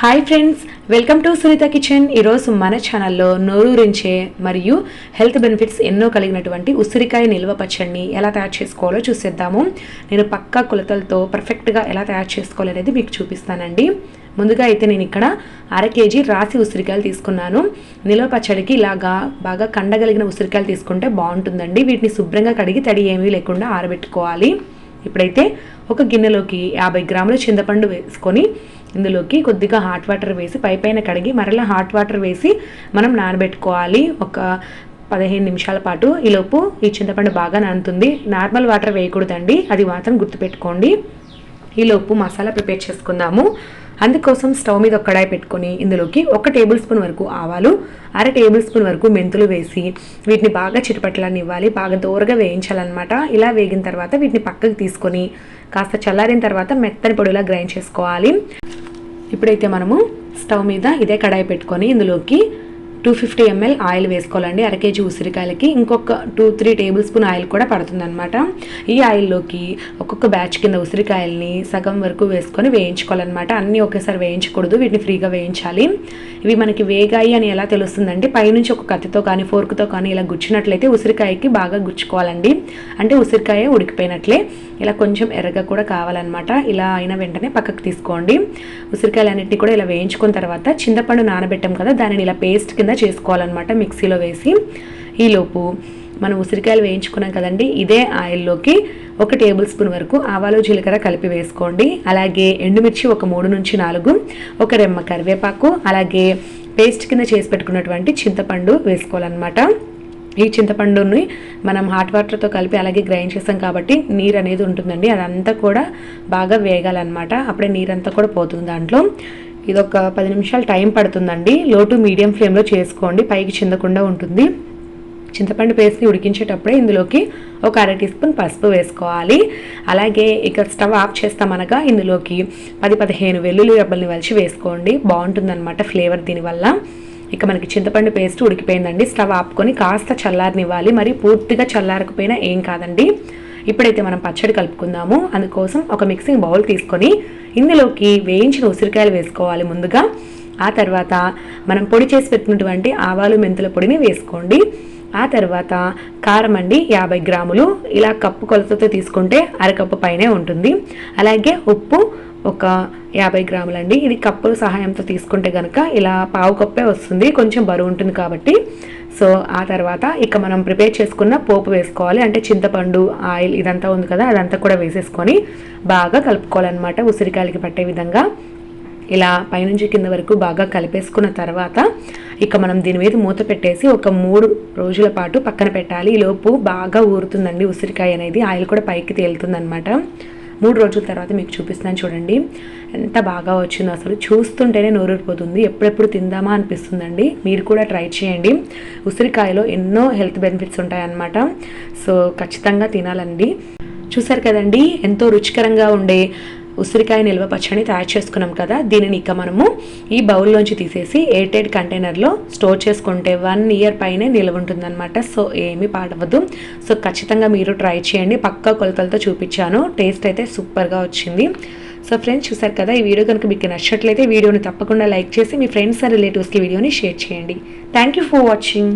Hi friends welcome to Sunitha kitchen ఈరోజు మన ఛానల్లో నోరూరించే మరియు హెల్త్ బెనిఫిట్స్ ఎన్నో కలిగినటువంటి ఉసిరికాయ నిల్వ పచ్చడిని ఎలా తయారు చేసుకోవాలో చూసేద్దాము. నేను పక్కా కొలతలతో పర్ఫెక్ట్గా ఎలా తయారు చేసుకోవాలనేది మీకు చూపిస్తానండి. ముందుగా అయితే నేను ఇక్కడ అర కేజీ రాసి ఉసిరికాయలు తీసుకున్నాను. నిల్వ పచ్చడికి ఇలాగా బాగా కండగలిగిన ఉసిరికాయలు తీసుకుంటే బాగుంటుందండి. వీటిని శుభ్రంగా కడిగి తడి ఏమీ లేకుండా ఆరబెట్టుకోవాలి. ఇప్పుడైతే ఒక గిన్నెలోకి యాభై గ్రాముల చింతపండు వేసుకొని ఇందులోకి కొద్దిగా హాట్ వాటర్ వేసి పై పైన కడిగి మరలా హాట్ వాటర్ వేసి మనం నానబెట్టుకోవాలి. ఒక పదిహేను నిమిషాల పాటు ఈలోపు ఈ చింతపండు బాగా నానుతుంది. Normal water వేయకూడదండి. అది మాత్రం గుర్తుపెట్టుకోండి. ఈలోపు మసాలా ప్రిపేర్ చేసుకుందాము. అందుకోసం స్టవ్ మీద ఒక కడాయి పెట్టుకొని ఇందులోకి ఒక టేబుల్ స్పూన్ వరకు ఆవాలు అర టేబుల్ స్పూన్ వరకు మెంతులు వేసి వీటిని బాగా చిటపట్లని ఇవ్వాలి బాగా దూరగా వేయించాలన్నమాట. ఇలా వేగిన తర్వాత వీటిని పక్కకు తీసుకొని కాస్త చల్లారిన తర్వాత మెత్తని పొడిలా గ్రైండ్ చేసుకోవాలి. ఇప్పుడైతే మనము స్టవ్ మీద ఇదే కడాయి పెట్టుకొని ఇందులోకి టూ ఫిఫ్టీ ఎంఎల్ ఆయిల్ వేసుకోవాలండి. అర కేజీ ఉసిరికాయలకి ఇంకొక two three tablespoon oil కూడా పడుతుందనమాట ఈ ఆయిల్లోకి ఒక్కొక్క బ్యాచ్ కింద ఉసిరికాయల్ని సగం వరకు వేసుకొని వేయించుకోవాలన్నమాట. అన్నీ ఒకేసారి వేయించకూడదు వీటిని ఫ్రీగా వేయించాలి. ఇవి మనకి వేగాయి అని ఎలా తెలుస్తుందంటే పైనుంచి ఒక కత్తితో కానీ ఫోర్క్తో కానీ ఇలా గుచ్చినట్లయితే ఉసిరికాయకి బాగా గుచ్చుకోవాలండి. అంటే ఉసిరికాయ ఉడికిపోయినట్లే. ఇలా కొంచెం ఎర్రగా కూడా కావాలన్నమాట. ఇలా అయిన వెంటనే పక్కకు తీసుకోండి. ఉసిరికాయలన్నింటినీ కూడా ఇలా వేయించుకున్న తర్వాత చింతపండు నానబెట్టాం కదా దానిని ఇలా పేస్ట్ కింద చేసుకోవాలన్నమాట మిక్సీలో వేసి. ఈలోపు మనం ఉసిరికాయలు వేయించుకున్నాం కదండి ఇదే ఆయిల్లోకి ఒక టేబుల్ స్పూన్ వరకు ఆవాలు జీలకర్ర కలిపి వేసుకోండి. అలాగే ఎండుమిర్చి ఒక మూడు నుంచి నాలుగు ఒక రెమ్మ కరివేపాకు అలాగే పేస్ట్ కింద చేసి పెట్టుకున్నటువంటి చింతపండు వేసుకోవాలన్నమాట. ఈ చింతపండుని మనం హాట్ వాటర్తో కలిపి అలాగే గ్రైండ్ చేస్తాం కాబట్టి నీరు అనేది ఉంటుందండి అదంతా కూడా బాగా వేగాలన్నమాట. అప్పుడే నీరంతా కూడా పోతుంది దాంట్లో. ఇది ఒక పది నిమిషాలు టైం పడుతుందండి. లో టు మీడియం ఫ్లేమ్లో చేసుకోండి. పైకి చిందకుండా ఉంటుంది. చింతపండు పేస్ట్ని ఉడికించేటప్పుడే ఇందులోకి ఒక అర టీ స్పూన్ పసుపు వేసుకోవాలి. అలాగే ఇక స్టవ్ ఆఫ్ చేస్తామనగా ఇందులోకి పది పదిహేను వెల్లుల్లి రబ్బల్ని వలిచి వేసుకోండి. బాగుంటుందన్నమాట ఫ్లేవర్ దీనివల్ల. ఇక మనకి చింతపండు పేస్ట్ ఉడికిపోయిందండి. స్టవ్ ఆపుకొని కాస్త చల్లారనివ్వాలి. మరి పూర్తిగా చల్లారకపోయినా ఏం కాదండి. ఇప్పుడైతే మనం పచ్చడి కలుపుకుందాము. అందుకోసం ఒక మిక్సింగ్ బౌల్ తీసుకొని ఇందులోకి వేయించిన ఉసిరికాయలు వేసుకోవాలి ముందుగా. ఆ తర్వాత మనం పొడి చేసి పెట్టినటువంటి ఆవాలు మెంతుల పొడిని వేసుకోండి. ఆ తర్వాత కారం అండి యాభై గ్రాములు. ఇలా కప్పు కొలతతో తీసుకుంటే అరకప్పు పైనే ఉంటుంది. అలాగే ఉప్పు ఒక యాభై గ్రాములండి. ఇది కప్పుల సహాయంతో తీసుకుంటే కనుక ఇలా పావు కప్పే వస్తుంది. కొంచెం బరువు ఉంటుంది కాబట్టి. సో ఆ తర్వాత ఇక మనం ప్రిపేర్ చేసుకున్న పోపు వేసుకోవాలి. అంటే చింతపండు ఆయిల్ ఇదంతా ఉంది కదా అదంతా కూడా వేసేసుకొని బాగా కలుపుకోవాలన్నమాట ఉసిరికాయలకి పట్టే విధంగా. ఇలా పైనుంచి కింద వరకు బాగా కలిపేసుకున్న తర్వాత ఇక మనం దీని మీద మూత పెట్టేసి ఒక మూడు రోజుల పాటు పక్కన పెట్టాలి. ఈలోపు లోపు బాగా ఊరుతుందండి ఉసిరికాయ అనేది. ఆయిల్ కూడా పైకి తేలుతుందనమాట మూడు రోజుల తర్వాత మీకు చూపిస్తాను చూడండి. ఎంత బాగా వచ్చిందో అసలు. చూస్తుంటేనే నోరూరిపోతుంది. ఎప్పుడెప్పుడు తిందామా అనిపిస్తుందండి. మీరు కూడా ట్రై చేయండి. ఉసిరికాయలో ఎన్నో హెల్త్ బెనిఫిట్స్ ఉంటాయన్నమాట. సో ఖచ్చితంగా తినాలండి. చూసారు కదండి ఎంతో రుచికరంగా ఉండే ఉసిరికాయ నిల్వ పచ్చడిని తయారు చేసుకున్నాం కదా దీనిని ఇక మనము ఈ బౌల్లోంచి తీసేసి ఎయిర్టైట్ కంటైనర్లో స్టోర్ చేసుకుంటే వన్ ఇయర్ పైనే నిల్వ ఉంటుందన్నమాట. సో ఏమీ పాడవద్దు సో ఖచ్చితంగా మీరు ట్రై చేయండి. పక్కా కొలతలతో చూపించాను. టేస్ట్ అయితే సూపర్గా వచ్చింది. సో ఫ్రెండ్స్ చూసారు కదా ఈ వీడియో కనుక మీకు నచ్చినట్లయితే వీడియోని తప్పకుండా లైక్ చేసి మీ ఫ్రెండ్స్ అండ్ రిలేటివ్స్కి వీడియోని షేర్ చేయండి. Thank you for watching